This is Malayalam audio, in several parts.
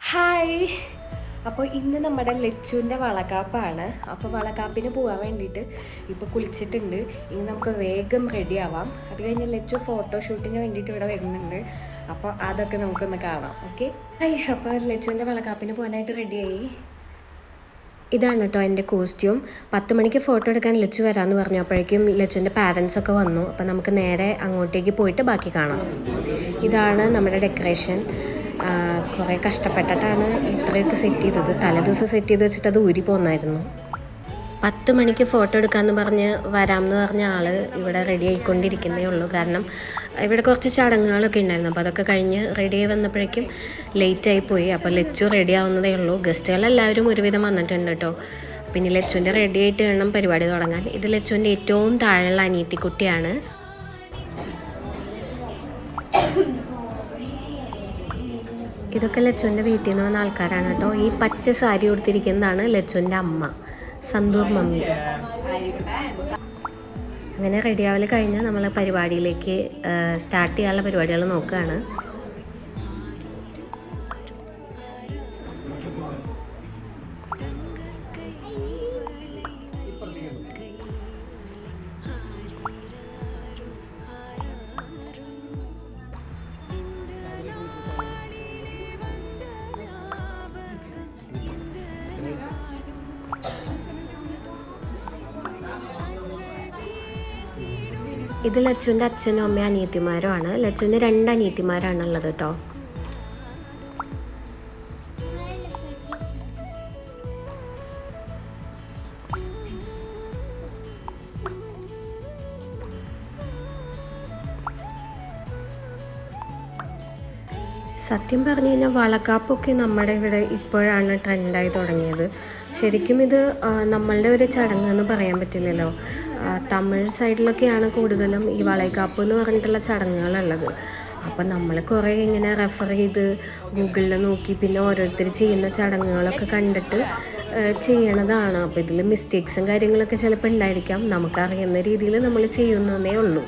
ഹായ് അപ്പോൾ ഇന്ന് നമ്മുടെ ലച്ചുവിന്റെ വളകാപ്പാണ്. അപ്പോൾ വളകാപ്പിന് പോകാൻ വേണ്ടിയിട്ട് ഇപ്പോൾ കുളിച്ചിട്ടുണ്ട്. ഇനി നമുക്ക് വേഗം റെഡി ആവാം. അത് കഴിഞ്ഞ് ലച്ചു ഫോട്ടോഷൂട്ടിന് വേണ്ടിയിട്ട് ഇവിടെ വരുന്നുണ്ട്. അപ്പോൾ അതൊക്കെ നമുക്കൊന്ന് കാണാം. ഓക്കെ ഹായ് അപ്പോൾ ലച്ചുവിന്റെ വളകാപ്പിന് പോകാനായിട്ട് റെഡിയായി ഇതാണ് കേട്ടോ എന്റെ കോസ്റ്റ്യൂം പത്ത് മണിക്ക് ഫോട്ടോ എടുക്കാൻ ലച്ചു വരാമെന്ന് പറഞ്ഞു. അപ്പോഴേക്കും ലച്ചുവിന്റെ പാരൻസ് ഒക്കെ വന്നു. അപ്പോൾ നമുക്ക് നേരെ അങ്ങോട്ടേക്ക് പോയിട്ട് ബാക്കി കാണാം. ഇതാണ് നമ്മുടെ ഡെക്കറേഷൻ കുറേ കഷ്ടപ്പെട്ടിട്ടാണ് ഇത്രയൊക്കെ സെറ്റ് ചെയ്തത്. തലേദിവസം സെറ്റ് ചെയ്ത് വെച്ചിട്ട് അത് ഊരി പോന്നായിരുന്നു. പത്ത് മണിക്ക് ഫോട്ടോ എടുക്കാമെന്ന് പറഞ്ഞ് വരാമെന്ന് പറഞ്ഞ ആൾ ഇവിടെ റെഡി ആയിക്കൊണ്ടിരിക്കുന്നേ ഉള്ളൂ. കാരണം ഇവിടെ കുറച്ച് ചടങ്ങുകളൊക്കെ ഉണ്ടായിരുന്നു. അപ്പോൾ അതൊക്കെ കഴിഞ്ഞ് റെഡി വന്നപ്പോഴേക്കും ലേറ്റ് ആയി പോയി. അപ്പോൾ ലച്ചു റെഡി ആവുന്നതേ ഉള്ളൂ. ഗസ്റ്റുകളെല്ലാവരും ഒരുവിധം വന്നിട്ടുണ്ട് കേട്ടോ പിന്നെ ലച്ചുവിന്റെ റെഡി ആയിട്ട് വേണം പരിപാടി തുടങ്ങാൻ. ഇത് ലച്ചുവിന്റെ ഏറ്റവും താഴെയുള്ള അനിയത്തിക്കുട്ടിയാണ്. ഇതൊക്കെ ലച്ചുവിന്റെ വീട്ടിൽ നിന്ന് വന്ന ആൾക്കാരാണ് കേട്ടോ. ഈ പച്ച സാരി കൊടുത്തിരിക്കുന്നതാണ് ലച്ചുവിന്റെ അമ്മ സന്തൂർ മമ്മി. അങ്ങനെ റെഡിയാവൽ കഴിഞ്ഞ് നമ്മൾ പരിപാടിയിലേക്ക് സ്റ്റാർട്ട് ചെയ്യാനുള്ള പരിപാടികൾ നോക്കുകയാണ്. ഇത് ലച്ചുവിന്റെ അച്ഛനും അമ്മയും അനിയത്തിമാരും ആണ് ലച്ചുവിന് രണ്ട് അനിയത്തിമാരാണ് ഉള്ളത് കേട്ടോ. സത്യം പറഞ്ഞു കഴിഞ്ഞാൽ വളക്കാപ്പൊക്കെ നമ്മുടെ ഇവിടെ ഇപ്പോഴാണ് ട്രെൻഡായി തുടങ്ങിയത്. ശരിക്കും ഇത് നമ്മളുടെ ഒരു ചടങ്ങ് എന്ന് പറയാൻ പറ്റില്ലല്ലോ. തമിഴ് സൈഡിലൊക്കെയാണ് കൂടുതലും ഈ വളയക്കാപ്പ് എന്ന് പറഞ്ഞിട്ടുള്ള ചടങ്ങുകളുള്ളത്. അപ്പം നമ്മൾ കുറേ ഇങ്ങനെ റെഫർ ചെയ്ത് ഗൂഗിളിൽ നോക്കി പിന്നെ ഓരോരുത്തർ ചെയ്യുന്ന ചടങ്ങുകളൊക്കെ കണ്ടിട്ട് ചെയ്യണതാണ്. അപ്പോൾ ഇതിൽ മിസ്റ്റേക്സും കാര്യങ്ങളൊക്കെ ചിലപ്പോൾ ഉണ്ടായിരിക്കാം. നമുക്കറിയുന്ന രീതിയിൽ നമ്മൾ ചെയ്യുന്നതേ ഉള്ളൂ.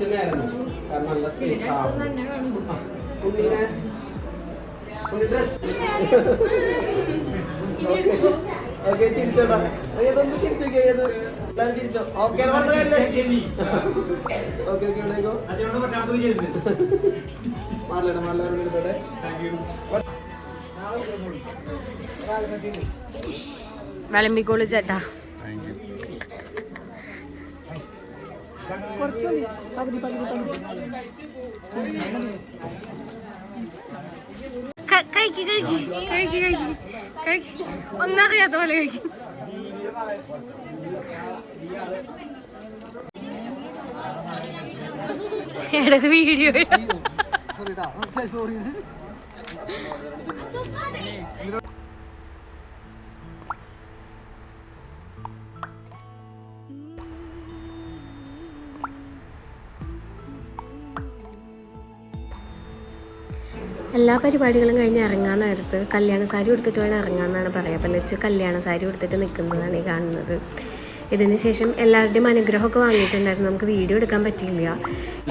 മറ്റേതായിരുന്നു കാരണം നല്ല സേഫ് ആവും ആ, ഉണ്ണീനെ ഓക്കെ. ചിരിച്ചോടാ ഏതൊന്ന് ചിരിച്ചു ഏത്? ചിരിച്ചോ? ഓക്കെ ഓക്കെ ഓക്കെ ഇവിടേക്കോ മാറില്ലടാ മാറില്ല വിളമ്പിക്കോളൂ ചേട്ടാ കഴിക്ക് കഴിക്ക് കഴിക്ക് കഴിക്ക്. കഴിക്ക്. ഒന്നറിയാത്ത പോലെ കഴിക്കും. വീഡിയോ. സോറി എല്ലാ പരിപാടികളും കഴിഞ്ഞ് ഇറങ്ങാൻ നേരത്ത് കല്യാണ സാരി ഉടുത്തിട്ട് വേണം ഇറങ്ങാമെന്നാണ് പറയുക. പല ലച്ചു കല്യാണ സാരി ഉടുത്തിട്ട് നിൽക്കുന്നതാണ് ഈ കാണുന്നത്. ഇതിന് ശേഷം എല്ലാവരുടെയും അനുഗ്രഹമൊക്കെ വാങ്ങിയിട്ടുണ്ടായിരുന്നു. നമുക്ക് വീഡിയോ എടുക്കാൻ പറ്റിയില്ല.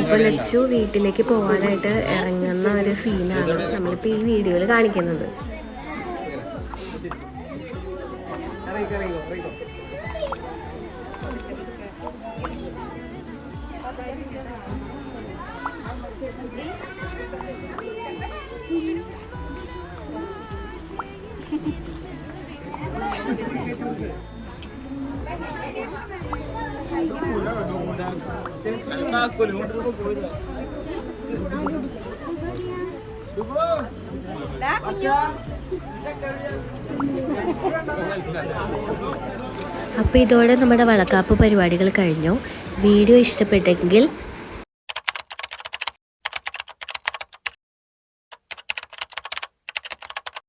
ഇപ്പോൾ ലച്ചു വീട്ടിലേക്ക് പോകാനായിട്ട് ഇറങ്ങുന്ന ഒരു സീനാണ് നമ്മളിപ്പോൾ ഈ വീഡിയോയിൽ കാണിക്കുന്നത്. Thank ഇറങ്ങിക്കോ അപ്പോൾ ഇതോടെ നമ്മുടെ വളക്കാപ്പ് പരിപാടികൾ കഴിഞ്ഞു. വീഡിയോ ഇഷ്ടപ്പെട്ടെങ്കിൽ